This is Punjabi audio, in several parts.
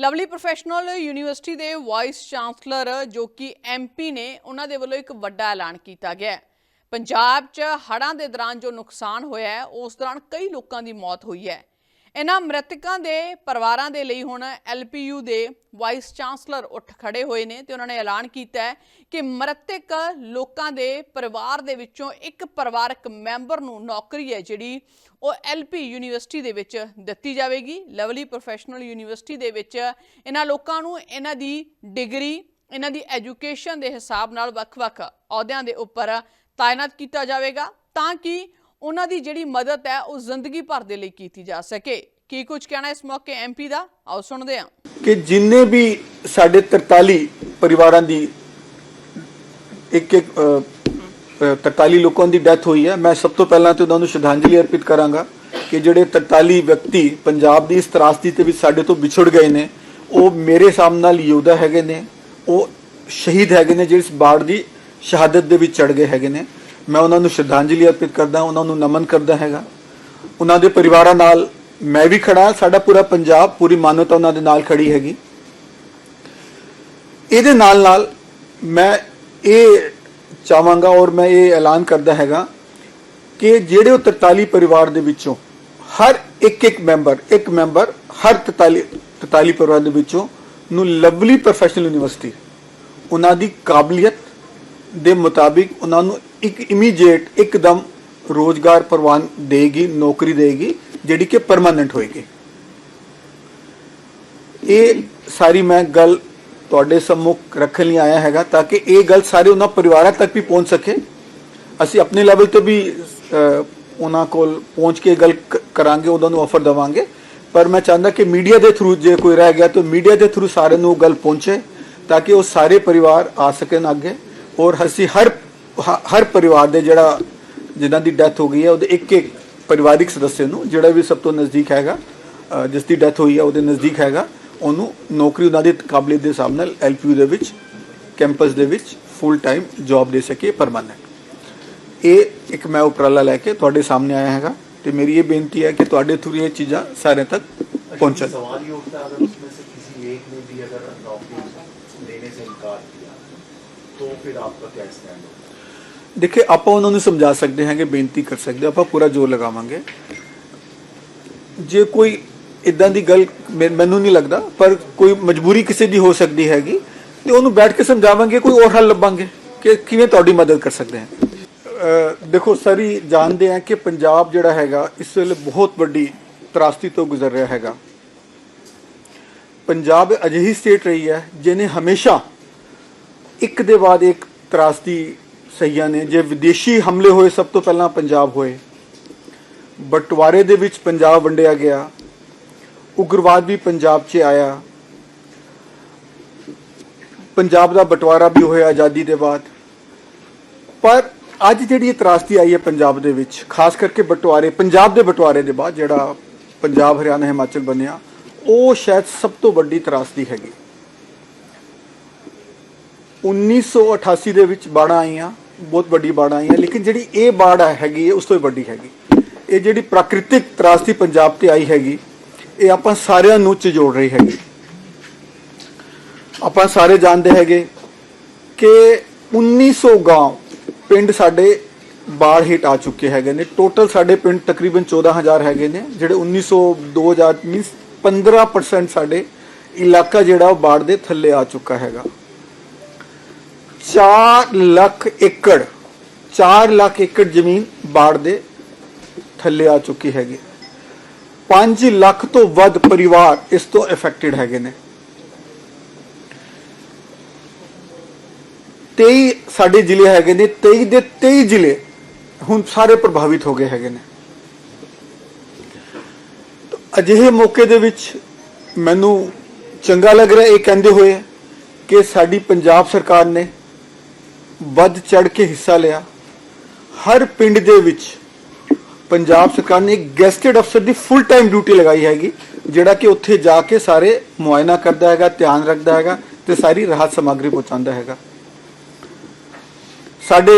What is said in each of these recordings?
ਲਵਲੀ ਪ੍ਰੋਫੈਸ਼ਨਲ ਯੂਨੀਵਰਸਿਟੀ ਦੇ ਵਾਈਸ ਚਾਂਸਲਰ ਜੋ ਕਿ ਐਮਪੀ ਨੇ ਉਹਨਾਂ ਦੇ ਵੱਲੋਂ ਇੱਕ ਵੱਡਾ ਐਲਾਨ ਕੀਤਾ ਗਿਆ ਹੈ। ਪੰਜਾਬ 'ਚ ਹੜ੍ਹਾਂ ਦੇ ਦੌਰਾਨ ਜੋ ਨੁਕਸਾਨ ਹੋਇਆ ਹੈ, ਉਸ ਦੌਰਾਨ ਕਈ ਲੋਕਾਂ ਦੀ ਮੌਤ ਹੋਈ ਹੈ। ਇਹਨਾਂ ਮ੍ਰਿਤਕਾਂ ਦੇ ਪਰਿਵਾਰਾਂ ਦੇ ਲਈ ਹੁਣ ਐਲਪੀਯੂ ਦੇ ਵਾਈਸ ਚਾਂਸਲਰ ਉੱਠ ਖੜੇ ਹੋਏ ਨੇ ਤੇ ਉਹਨਾਂ ਨੇ ਐਲਾਨ ਕੀਤਾ ਹੈ ਕਿ ਮ੍ਰਿਤਕ ਲੋਕਾਂ ਦੇ ਪਰਿਵਾਰ ਦੇ ਵਿੱਚੋਂ ਇੱਕ ਪਰਿਵਾਰਕ ਮੈਂਬਰ ਨੂੰ ਨੌਕਰੀ ਹੈ ਜਿਹੜੀ ਉਹ ਐਲਪੀ ਯੂਨੀਵਰਸਿਟੀ ਦੇ ਵਿੱਚ ਦਿੱਤੀ ਜਾਵੇਗੀ। ਲਵਲੀ ਪ੍ਰੋਫੈਸ਼ਨਲ ਯੂਨੀਵਰਸਿਟੀ ਦੇ ਵਿੱਚ ਇਹਨਾਂ ਲੋਕਾਂ ਨੂੰ ਇਹਨਾਂ ਦੀ ਡਿਗਰੀ, ਇਹਨਾਂ ਦੀ ਐਜੂਕੇਸ਼ਨ ਦੇ ਹਿਸਾਬ ਨਾਲ ਵੱਖ-ਵੱਖ ਅਹੁਦਿਆਂ ਦੇ ਉੱਪਰ ਤਾਇਨਾਤ ਕੀਤਾ ਜਾਵੇਗਾ ਤਾਂ ਕਿ ਉਹਨਾਂ ਦੀ ਜਿਹੜੀ ਮਦਦ ਹੈ ਉਹ ਜ਼ਿੰਦਗੀ ਭਰ ਦੇ ਲਈ ਕੀਤੀ ਜਾ ਸਕੇ। ਕੀ ਕੁਝ ਕਹਿਣਾ ਇਸ ਮੌਕੇ ਐਮਪੀ ਦਾ? ਆਓ ਸੁਣਦੇ ਹਾਂ। ਕਿ ਜਿੰਨੇ ਵੀ ਸਾਡੇ 43 ਪਰਿਵਾਰਾਂ ਦੀ ਇੱਕ ਇੱਕ 43 ਲੋਕਾਂ ਦੀ ਡੈਥ ਹੋਈ ਹੈ, ਮੈਂ ਸਭ ਤੋਂ ਪਹਿਲਾਂ ਤੇ ਉਹਨਾਂ ਨੂੰ ਸ਼ਰਧਾਂਜਲੀ ਅਰਪਿਤ ਕਰਾਂਗਾ ਕਿ ਜਿਹੜੇ 43 ਵਿਅਕਤੀ ਪੰਜਾਬ ਦੀ ਇਸ ਤਰਾਸਦੀ ਤੇ ਵੀ ਸਾਡੇ ਤੋਂ ਵਿਛੜ ਗਏ ਨੇ, ਉਹ ਮੇਰੇ ਹਿਸਾਬ ਨਾਲ ਯੋਧਾ ਹੈਗੇ ਨੇ, ਉਹ ਸ਼ਹੀਦ ਹੈਗੇ ਨੇ, ਜਿਹੜੇ ਇਸ ਬਾੜ ਦੀ ਸ਼ਹਾਦਤ ਦੇ ਵਿੱਚ ਚੜ ਗਏ ਹੈਗੇ ਨੇ। ਮੈਂ ਉਹਨਾਂ ਨੂੰ ਸ਼ਰਧਾਂਜਲੀ ਅਰਪਿਤ ਕਰਦਾ ਉਹਨਾਂ ਨੂੰ ਨਮਨ ਕਰਦਾ ਹੈਗਾ। ਉਹਨਾਂ ਦੇ ਪਰਿਵਾਰਾਂ ਨਾਲ ਮੈਂ ਵੀ ਖੜਾ ਸਾਡਾ ਪੂਰਾ ਪੰਜਾਬ, ਪੂਰੀ ਮਾਨਵਤਾ ਉਹਨਾਂ ਦੇ ਨਾਲ ਖੜੀ ਹੈਗੀ। ਇਹਦੇ ਨਾਲ ਨਾਲ ਮੈਂ ਇਹ ਚਾਹਾਂਗਾ ਔਰ ਮੈਂ ਇਹ ਐਲਾਨ ਕਰਦਾ ਹੈਗਾ ਕਿ ਜਿਹੜੇ ਉਹ 43 ਪਰਿਵਾਰ ਦੇ ਵਿੱਚੋਂ ਹਰ ਇੱਕ ਇੱਕ ਮੈਂਬਰ ਇੱਕ ਮੈਂਬਰ ਹਰ 43 43 ਪਰਿਵਾਰ ਦੇ ਵਿੱਚੋਂ ਨੂੰ ਲਵਲੀ ਪ੍ਰੋਫੈਸ਼ਨਲ ਯੂਨੀਵਰਸਿਟੀ ਉਹਨਾਂ ਦੀ ਕਾਬਲੀਅਤ ਦੇ ਮੁਤਾਬਿਕ ਉਹਨਾਂ ਨੂੰ ਇੱਕ ਇਮੀਡੀਏਟ ਇੱਕਦਮ ਰੋਜ਼ਗਾਰ ਪ੍ਰਵਾਨ ਦੇਗੀ, ਨੌਕਰੀ ਦੇਗੀ, ਜਿਹੜੀ ਕਿ ਪਰਮਾਨੈਂਟ ਹੋਏਗੀ। ਇਹ ਸਾਰੀ ਮੈਂ ਗੱਲ ਤੁਹਾਡੇ ਸਾਹਮਣੇ ਰੱਖਣ ਲਈ ਆਇਆ ਹੈਗਾ ਤਾਂ ਕਿ ਇਹ ਗੱਲ ਸਾਰੇ ਉਹਨਾਂ ਪਰਿਵਾਰਾਂ ਤੱਕ ਵੀ ਪਹੁੰਚ ਸਕੇ। ਅਸੀਂ ਆਪਣੇ ਲੈਵਲ ਤੇ ਵੀ ਉਹਨਾਂ ਕੋਲ ਪਹੁੰਚ ਕੇ ਗੱਲ ਕਰਾਂਗੇ, ਉਹਨਾਂ ਨੂੰ ਆਫਰ ਦਵਾਂਗੇ। ਪਰ ਮੈਂ ਚਾਹੁੰਦਾ ਕਿ ਮੀਡੀਆ ਦੇ ਥਰੂ ਜੇ ਕੋਈ ਰਹਿ ਗਿਆ ਤਾਂ ਮੀਡੀਆ ਦੇ ਥਰੂ ਸਾਰਿਆਂ ਨੂੰ ਗੱਲ ਪਹੁੰਚੇ ਤਾਂ ਕਿ ਉਹ ਸਾਰੇ ਪਰਿਵਾਰ ਆ ਸਕਣ ਅੱਗੇ। ਔਰ ਅਸੀਂ ਹਰ ਹ- ਹਰ ਪਰਿਵਾਰ ਦੇ ਜਿਹੜਾ ਜਿਨ੍ਹਾਂ ਦੀ ਡੈਥ ਹੋ ਗਈ ਹੈ ਉਹਦੇ ਇੱਕ ਇੱਕ ਪਰਿਵਾਰਿਕ ਸਦੱਸਿਆ ਨੂੰ ਜਿਹੜਾ ਵੀ ਸਭ ਤੋਂ ਨਜ਼ਦੀਕ ਹੈਗਾ ਅਹ, ਜਿਸ ਦੀ ਡੈਥ ਹੋਈ ਹੈ ਉਹਦੇ ਨਜ਼ਦੀਕ ਹੈਗਾ ਉਹਨੂੰ ਨੌਕਰੀ ਉਹਨਾਂ ਦੀ ਕਾਬਲੀਅਤ ਦੇ ਹਿਸਾਬ ਨਾਲ ਐਲਪੀਯੂ ਦੇ ਵਿੱਚ ਕੈਂਪਸ ਦੇ ਵਿੱਚ ਫੁੱਲ ਟਾਈਮ ਜੌਬ ਦੇ ਸਕੇ ਪਰਮਾਨੈਂਟ ਇਹ ਇੱਕ ਮੈਂ ਉਪਰਾਲਾ ਲੈ ਕੇ ਤੁਹਾਡੇ ਸਾਹਮਣੇ ਆਇਆ ਹੈਗਾ ਤੇ ਮੇਰੀ ਇਹ ਬੇਨਤੀ ਹੈ ਕਿ ਤੁਹਾਡੇ ਥਰੂ ਇਹ ਚੀਜ਼ਾਂ ਸਾਰਿਆਂ ਤੱਕ ਪਹੁੰਚਣ सवाल ये उठता है अगर उसमें से किसी एक ने भी अगर नौकरी देने से इनकार किया तो फिर आपका क्या स्टैंड होगा ਦੇਖੇ ਆਪਾਂ ਉਹਨਾਂ ਨੂੰ ਸਮਝਾ ਸਕਦੇ ਹਾਂ ਕਿ ਬੇਨਤੀ ਕਰ ਸਕਦੇ ਹਾਂ, ਆਪਾਂ ਪੂਰਾ ਜ਼ੋਰ ਲਗਾਵਾਂਗੇ ਜੇ ਕੋਈ ਇਦਾਂ ਦੀ ਗੱਲ ਮੈ- ਮੈਨੂੰ ਨਹੀਂ ਲੱਗਦਾ ਪਰ ਕੋਈ ਮਜਬੂਰੀ ਕਿਸੇ ਦੀ ਹੋ ਸਕਦੀ ਹੈਗੀ ਤੇ ਉਹਨੂੰ ਬੈਠ ਕੇ ਸਮਝਾਵਾਂਗੇ ਕੋਈ ਹੋਰ ਹੱਲ ਲੱਭਾਂਗੇ ਕਿ ਕਿਵੇਂ ਤੁਹਾਡੀ ਮਦਦ ਕਰ ਸਕਦੇ ਹਾਂ ਅਹ ਦੇਖੋ ਸਾਰੀ ਜਾਣਦੇ ਆ ਕਿ ਪੰਜਾਬ ਜਿਹੜਾ ਹੈਗਾ ਇਸ ਵੇਲੇ ਬਹੁਤ ਵੱਡੀ ਤਰਾਸਦੀ ਤੋਂ ਗੁਜ਼ਰ ਰਿਹਾ ਹੈਗਾ ਪੰਜਾਬ ਅਜਿਹੀ ਸਟੇਟ ਰਹੀ ਹੈ ਜਿਹਨੇ ਹਮੇਸ਼ਾ ਇੱਕ ਦੇ ਬਾਅਦ ਇੱਕ ਤਰਾਸਦੀ ਸਹੀਆਂ ਨੇ, ਜੇ ਵਿਦੇਸ਼ੀ ਹਮਲੇ ਹੋਏ, ਸਭ ਤੋਂ ਪਹਿਲਾਂ ਪੰਜਾਬ ਹੋਏ। ਬਟਵਾਰੇ ਦੇ ਵਿੱਚ ਪੰਜਾਬ ਵੰਡਿਆ ਗਿਆ। ਉਗਰਵਾਦ ਵੀ ਪੰਜਾਬ 'ਚ ਆਇਆ। ਪੰਜਾਬ ਦਾ ਬਟਵਾਰਾ ਵੀ ਹੋਇਆ ਆਜ਼ਾਦੀ ਦੇ ਬਾਅਦ। ਪਰ ਅੱਜ ਜਿਹੜੀ ਇਹ ਤਰਾਸਦੀ ਆਈ ਹੈ ਪੰਜਾਬ ਦੇ ਵਿੱਚ, ਖਾਸ ਕਰਕੇ ਬਟਵਾਰੇ, ਪੰਜਾਬ ਦੇ ਬਟਵਾਰੇ ਦੇ ਬਾਅਦ ਜਿਹੜਾ ਪੰਜਾਬ, ਹਰਿਆਣਾ, ਹਿਮਾਚਲ ਬਣਿਆ, ਉਹ ਸ਼ਾਇਦ ਸਭ ਤੋਂ ਵੱਡੀ ਤਰਾਸਦੀ ਹੈਗੀ। 1988 ਦੇ ਵਿੱਚ ਬਾੜਾਂ ਆਈਆਂ, ਬਹੁਤ ਵੱਡੀ ਬਾੜਾਂ ਆਈਆਂ, ਲੇਕਿਨ ਜਿਹੜੀ ਇਹ ਬਾੜ ਹੈਗੀ ਹੈ ਉਸ ਤੋਂ ਵੱਡੀ ਹੈਗੀ। ਇਹ ਜਿਹੜੀ ਪ੍ਰਾਕ੍ਰਿਤਿਕ ਤਰਾਸਦੀ ਪੰਜਾਬ ਤੇ ਆਈ ਹੈਗੀ, ਇਹ ਆਪਾਂ ਸਾਰਿਆਂ ਨੂੰ ਝਜੋੜ ਰਹੀ ਹੈਗੀ। ਆਪਾਂ ਸਾਰੇ ਜਾਣਦੇ ਹੈਗੇ ਕਿ 1900 ਗਾਂਵ ਪਿੰਡ ਸਾਡੇ ਬਾੜ ਹੇਠ ਆ ਚੁੱਕੇ ਹੈਗੇ ਨੇ। ਟੋਟਲ ਸਾਡੇ ਪਿੰਡ ਤਕਰੀਬਨ 14000 ਹੈਗੇ ਨੇ, ਜਿਹੜੇ 1900 2000 ਮੀਨਸ 15% ਸਾਡੇ ਇਲਾਕਾ ਜਿਹੜਾ ਉਹ ਬਾੜ ਦੇ ਥੱਲੇ ਆ ਚੁੱਕਾ ਹੈਗਾ। 4 ਲੱਖ ਏਕੜ 4 ਲੱਖ ਏਕੜ ਜ਼ਮੀਨ ਬਾੜ ਦੇ ਥੱਲੇ ਆ ਚੁੱਕੀ ਹੈਗੀ। 5 ਲੱਖ ਤੋਂ ਵੱਧ ਪਰਿਵਾਰ ਇਸ ਤੋਂ ਇਫੈਕਟਡ ਹੈਗੇ ਨੇ। 23 ਸਾਡੇ ਜ਼ਿਲ੍ਹੇ ਹੈਗੇ ਨੇ 23 ਦੇ 23 ਜ਼ਿਲ੍ਹੇ ਹੁਣ ਸਾਰੇ ਪ੍ਰਭਾਵਿਤ ਹੋ ਗਏ ਹੈਗੇ ਨੇ। ਅਜਿਹੇ ਮੌਕੇ ਦੇ ਵਿੱਚ ਮੈਨੂੰ ਚੰਗਾ ਲੱਗ ਰਿਹਾ, ਇਹ ਕਹਿੰਦੇ ਹੋਏ ਕਿ ਸਾਡੀ ਪੰਜਾਬ ਸਰਕਾਰ ਨੇ ਵੱਧ ਚੜ ਕੇ ਹਿੱਸਾ ਲਿਆ। ਹਰ ਪਿੰਡ ਦੇ ਵਿੱਚ ਪੰਜਾਬ ਸਰਕਾਰ ਨੇ ਇੱਕ ਗੈਸਟਡ ਅਫਸਰ ਦੀ ਫੁੱਲ ਟਾਈਮ ਡਿਊਟੀ ਲਗਾਈ ਹੈਗੀ, ਜਿਹੜਾ ਕਿ ਉੱਥੇ ਜਾ ਕੇ ਸਾਰੇ ਮੁਆਇਨਾ ਕਰਦਾ ਹੈਗਾ, ਧਿਆਨ ਰੱਖਦਾ ਹੈਗਾ ਤੇ ਸਾਰੀ ਰਾਹਤ ਸਮੱਗਰੀ ਪਹੁੰਚਾਉਂਦਾ ਹੈਗਾ। ਸਾਡੇ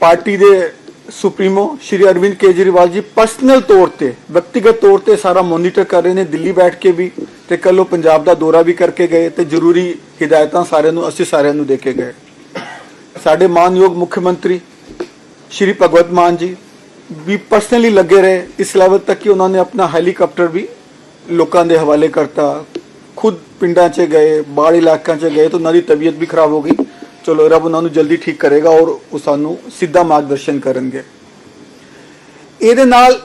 ਪਾਰਟੀ ਦੇ ਸੁਪਰੀਮੋ ਸ਼੍ਰੀ ਅਰਵਿੰਦ ਕੇਜਰੀਵਾਲ ਜੀ ਪਰਸਨਲ ਤੌਰ ਤੇ, ਵਿਅਕਤੀਗਤ ਤੌਰ ਤੇ ਸਾਰਾ ਮੋਨੀਟਰ ਕਰ ਰਹੇ ਨੇ, ਦਿੱਲੀ ਬੈਠ ਕੇ ਵੀ ਤੇ ਕੱਲ੍ਹ ਉਹ ਪੰਜਾਬ ਦਾ ਦੌਰਾ ਵੀ ਕਰਕੇ ਗਏ ਤੇ ਜ਼ਰੂਰੀ ਹਦਾਇਤਾਂ ਸਾਰਿਆਂ ਨੂੰ, ਅਸੀਂ ਸਾਰਿਆਂ ਨੂੰ ਦੇ ਕੇ ਗਏ। ਸਾਡੇ ਮਾਨਯੋਗ ਮੁੱਖ ਮੰਤਰੀ ਸ਼੍ਰੀ ਭਗਵਤ ਮਾਨ ਜੀ ਵੀ ਪਰਸਨਲੀ ਲੱਗੇ ਰਹੇ ਇਸ ਲੈਵਲ ਤੱਕ ਕਿ ਉਹਨਾਂ ਨੇ ਆਪਣਾ ਹੈਲੀਕਾਪਟਰ ਵੀ ਲੋਕਾਂ ਦੇ ਹਵਾਲੇ ਕਰਤਾ। ਖੁਦ ਪਿੰਡਾਂ 'ਚ ਗਏ ਬਾੜ ਇਲਾਕਿਆਂ 'ਚ ਗਏ ਤਾਂ ਉਹਨਾਂ ਦੀ ਤਬੀਅਤ ਵੀ ਖਰਾਬ ਹੋ ਗਈ। ਚਲੋ ਰੱਬ ਉਹਨਾਂ ਨੂੰ ਜਲਦੀ ਠੀਕ ਕਰੇਗਾ ਔਰ ਉਹ ਸਾਨੂੰ ਸਿੱਧਾ ਮਾਰਗਦਰਸ਼ਨ ਕਰਨਗੇ। ਇਹਦੇ ਨਾਲ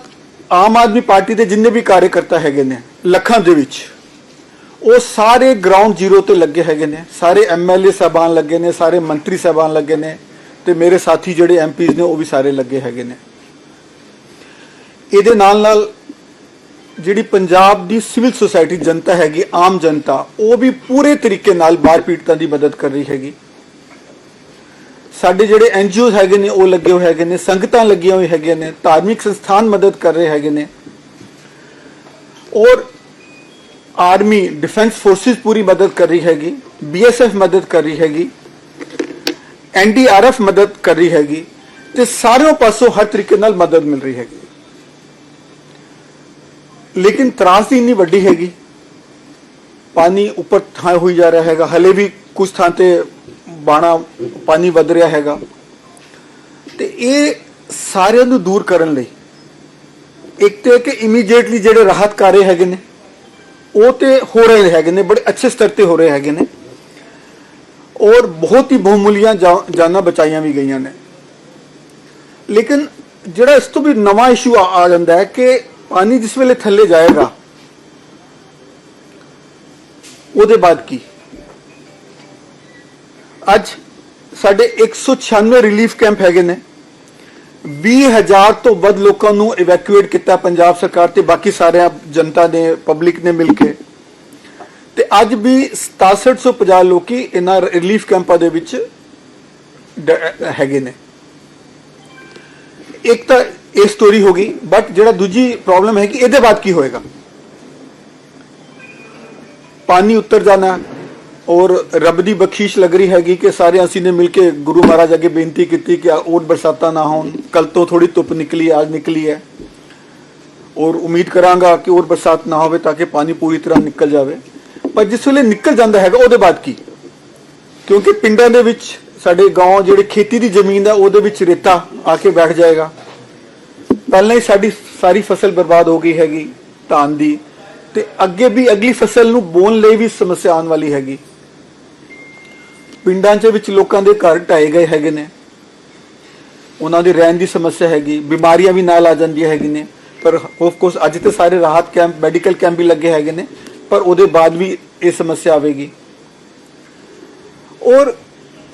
ਆਮ ਆਦਮੀ ਪਾਰਟੀ ਦੇ ਜਿੰਨੇ ਵੀ ਕਾਰਜਕਰਤਾ ਹੈਗੇ ਨੇ, ਲੱਖਾਂ ਦੇ ਵਿੱਚ ਉਹ ਸਾਰੇ ਗਰਾਊਂਡ ਜ਼ੀਰੋ ਤੇ ਲੱਗੇ ਹੈਗੇ ਨੇ। ਸਾਰੇ ਐਮਐਲਏ ਸਾਹਿਬਾਨ ਲੱਗੇ ਨੇ, ਸਾਰੇ ਮੰਤਰੀ ਸਾਹਿਬਾਨ ਲੱਗੇ ਨੇ ਤੇ ਮੇਰੇ ਸਾਥੀ ਜਿਹੜੇ ਐਮਪੀਜ਼ ਨੇ ਉਹ ਵੀ ਸਾਰੇ ਲੱਗੇ ਹੈਗੇ ਨੇ। ਇਹਦੇ ਨਾਲ ਨਾਲ ਜਿਹੜੀ ਪੰਜਾਬ ਦੀ ਸਿਵਲ ਸੁਸਾਇਟੀ ਜਨਤਾ ਹੈਗੀ, ਆਮ ਜਨਤਾ, ਉਹ ਵੀ ਪੂਰੇ ਤਰੀਕੇ ਨਾਲ ਬਾੜ ਪੀੜਤਾਂ ਦੀ ਮਦਦ ਕਰ ਰਹੀ ਹੈਗੀ। ਸਾਡੇ ਜਿਹੜੇ ਐਨਜੀਓ ਹੈਗੇ ਨੇ, ਉਹ ਲੱਗੇ ਹੋਏ ਹੈਗੇ ਨੇ, ਸੰਗਤਾਂ ਲੱਗੀਆਂ ਹੋਈ ਹੈਗੀਆਂ ਨੇ, ਧਾਰਮਿਕ ਸੰਸਥਾਨ ਮਦਦ ਕਰ ਰਹੇ ਹੈਗੇ ਨੇ। ਔਰ ਆਰਮੀ ਡਿਫੈਂਸ ਫੋਰਸਿਸ ਪੂਰੀ ਮਦਦ ਕਰ ਰਹੀ ਹੈਗੀ ਬੀਐਸਐਫ ਮਦਦ ਕਰ ਰਹੀ ਹੈਗੀ ਐਨਡੀਆਰਐਫ ਮਦਦ ਕਰ ਰਹੀ ਹੈਗੀ ਤੇ ਸਾਰਿਆਂ ਪਾਸੋਂ ਹਰ ਤਰੀਕੇ ਨਾਲ ਮਦਦ ਮਿਲ ਰਹੀ ਹੈਗੀ। ਲੇਕਿਨ ਤਰਾਸਦੀ ਇੰਨੀ ਵੱਡੀ ਹੈਗੀ, ਪਾਣੀ ਉੱਪਰ ਥਾਂ ਹੋਈ ਜਾ ਰਿਹਾ ਹੈਗਾ, ਹਲੇ ਵੀ ਕੁਝ ਥਾਂ ਤੇ ਬਾਣਾ ਪਾਣੀ ਵੱਧ ਰਿਹਾ ਹੈਗਾ। ਤੇ ਇਹ ਸਾਰਿਆਂ ਨੂੰ ਦੂਰ ਕਰਨ ਲਈ, ਇੱਕ ਤੇ ਕਿ ਇਮੀਡੀਏਟਲੀ ਜਿਹੜੇ ਰਾਹਤ ਕਾਰਜ ਹੈਗੇ ਨੇ ਉਹ ਤੇ ਹੋ ਰਹੇ ਹੈਗੇ ਨੇ, ਬੜੇ ਅੱਛੇ ਸਤਰ ਤੇ ਹੋ ਰਹੇ ਹੈਗੇ ਨੇ। ਔਰ ਬਹੁਤ ਹੀ ਬਹੁਮੁੱਲੀਆਂ ਜਾਨਾਂ ਬਚਾਈਆਂ ਵੀ ਗਈਆਂ ਨੇ। ਲੇਕਿਨ ਜਿਹੜਾ ਇਸ ਤੋਂ ਵੀ ਨਵਾਂ ਇਸ਼ੂ ਆ ਜਾਂਦਾ ਹੈ ਕਿ ਪਾਣੀ ਜਿਸ ਵੇਲੇ ਥੱਲੇ ਜਾਏਗਾ, ਉਹਦੇ ਬਾਅਦ ਕੀ? ਅੱਜ ਸਾਡੇ 196 ਰਿਲੀਫ ਕੈਂਪ ਹੈਗੇ ਨੇ। 20000 ਤੋਂ ਵੱਧ ਲੋਕਾਂ ਨੂੰ ਇਵੈਕੂਏਟ ਕੀਤਾ ਪੰਜਾਬ ਸਰਕਾਰ ਤੇ, ਬਾਕੀ ਸਾਰੇ ਜਨਤਾ ਨੇ ਪਬਲਿਕ ਨੇ ਮਿਲ ਕੇ। ਤੇ ਅੱਜ ਵੀ 6750 ਲੋਕੀ ਇਹਨਾਂ ਰਿਲੀਫ ਕੈਂਪਾਂ ਦੇ ਵਿੱਚ ਹੈਗੇ ਨੇ। ਇੱਕ ਤਾਂ ਇਹ ਸਟੋਰੀ ਹੋ ਗਈ ਬਟ ਜਿਹੜਾ ਦੂਜੀ ਪ੍ਰੋਬਲਮ ਹੈ ਕਿ ਇਹਦੇ ਬਾਅਦ ਕੀ ਹੋਏਗਾ? ਪਾਣੀ ਉੱਤਰ ਜਾਣਾ ਔਰ ਰੱਬ ਦੀ ਬਖਸ਼ਿਸ਼ ਲੱਗ ਰਹੀ ਹੈਗੀ ਕਿ ਸਾਰੇ ਅਸੀਂ ਨੇ ਮਿਲ ਕੇ ਗੁਰੂ ਮਹਾਰਾਜ ਅੱਗੇ ਬੇਨਤੀ ਕੀਤੀ ਕਿ ਔਰ ਬਰਸਾਤਾਂ ਨਾ ਹੋਣ ਕੱਲ ਤੋਂ ਥੋੜੀ ਧੁੱਪ ਨਿਕਲੀ ਅੱਜ ਨਿਕਲੀ ਹੈ ਔਰ ਉਮੀਦ ਕਰਾਂਗਾ ਕਿ ਔਰ ਬਰਸਾਤ ਨਾ ਹੋਵੇ ਤਾਂ ਕਿ ਪਾਣੀ ਪੂਰੀ ਤਰ੍ਹਾਂ ਨਿਕਲ ਜਾਵੇ ਪਰ ਜਿਸ ਵੇਲੇ ਨਿਕਲ ਜਾਂਦਾ ਹੈਗਾ ਉਹਦੇ ਬਾਅਦ ਕੀ ਕਿਉਂਕਿ ਪਿੰਡਾਂ ਦੇ ਵਿੱਚ ਸਾਡੇ گاؤں ਜਿਹੜੇ ਖੇਤੀ ਦੀ ਜ਼ਮੀਨ ਹੈ ਉਹਦੇ ਵਿੱਚ ਰੇਤਾ ਆ ਕੇ ਬੈਠ ਜਾਏਗਾ ਪਹਿਲਾਂ ਹੀ ਸਾਡੀ ਸਾਰੀ ਫਸਲ ਬਰਬਾਦ ਹੋ ਗਈ ਹੈਗੀ ਧਾਨ ਦੀ ਤੇ ਅੱਗੇ ਵੀ ਅਗਲੀ ਫਸਲ ਨੂੰ ਬੋਣ ਲਈ ਵੀ ਸਮੱਸਿਆ ਆਉਣ ਵਾਲੀ ਹੈਗੀ ਪਿੰਡਾਂ 'ਚ ਵਿੱਚ ਲੋਕਾਂ ਦੇ ਘਰ ਢਾਏ ਗਏ ਹੈਗੇ ਨੇ। ਉਹਨਾਂ ਦੇ ਰਹਿਣ ਦੀ ਸਮੱਸਿਆ ਹੈਗੀ, ਬਿਮਾਰੀਆਂ ਵੀ ਨਾਲ ਆ ਜਾਂਦੀਆਂ ਹੈਗੀ ਨੇ। ਪਰ ਆਫ ਕੋਰਸ ਅੱਜ ਤੇ ਸਾਰੇ ਰਾਹਤ ਕੈਂਪ, ਮੈਡੀਕਲ ਕੈਂਪ ਵੀ ਲੱਗੇ ਹੈਗੇ ਨੇ। ਪਰ ਉਹਦੇ ਬਾਅਦ ਵੀ ਇਹ ਸਮੱਸਿਆ ਆਵੇਗੀ। ਔਰ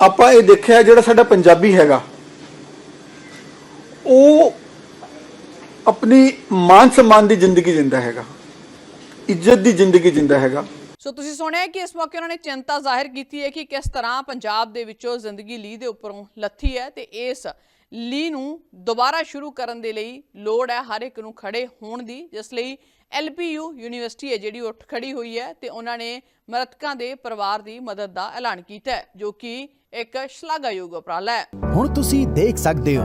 ਆਪਾਂ ਇਹ ਦੇਖਿਆ ਜਿਹੜਾ ਸਾਡਾ ਪੰਜਾਬੀ ਹੈਗਾ, ਉਹ ਆਪਣੀ ਮਾਨ ਸਨਮਾਨ ਦੀ ਜ਼ਿੰਦਗੀ ਜਿੰਦਾ ਹੈਗਾ। ਇੱਜ਼ਤ ਦੀ ਜ਼ਿੰਦਗੀ ਜਿੰਦਾ ਹੈਗਾ। ਸੋ ਤੁਸੀਂ ਸੁਣਿਆ ਕਿ ਇਸ ਮੌਕੇ ਉਹਨਾਂ ਨੇ ਚਿੰਤਾ ਜ਼ਾਹਿਰ ਕੀਤੀ ਹੈ ਕਿ ਕਿਸ ਤਰ੍ਹਾਂ ਪੰਜਾਬ ਦੇ ਵਿੱਚੋਂ ਜ਼ਿੰਦਗੀ ਲੀਹ ਦੇ ਉੱਪਰੋਂ ਲੱਥੀ ਹੈ ਤੇ ਇਸ ਲੀਹ ਨੂੰ ਦੁਬਾਰਾ ਸ਼ੁਰੂ ਕਰਨ ਦੇ ਲਈ ਲੋੜ ਹੈ ਹਰ ਇੱਕ ਨੂੰ ਖੜੇ ਹੋਣ ਦੀ, ਜਿਸ ਲਈ ਐਲਪੀਯੂ ਯੂਨੀਵਰਸਿਟੀ ਹੈ ਜਿਹੜੀ ਉੱਠ ਖੜੀ ਹੋਈ ਹੈ ਤੇ ਉਹਨਾਂ ਨੇ ਮ੍ਰਿਤਕਾਂ ਦੇ ਪਰਿਵਾਰ ਦੀ ਮਦਦ ਦਾ ਐਲਾਨ ਕੀਤਾ ਹੈ, ਜੋ ਕਿ ਇੱਕ ਸ਼ਲਾਘਾਯੋਗ ਉਪਰਾਲਾ ਹੈ। ਹੁਣ ਤੁਸੀਂ ਦੇਖ ਸਕਦੇ ਹੋ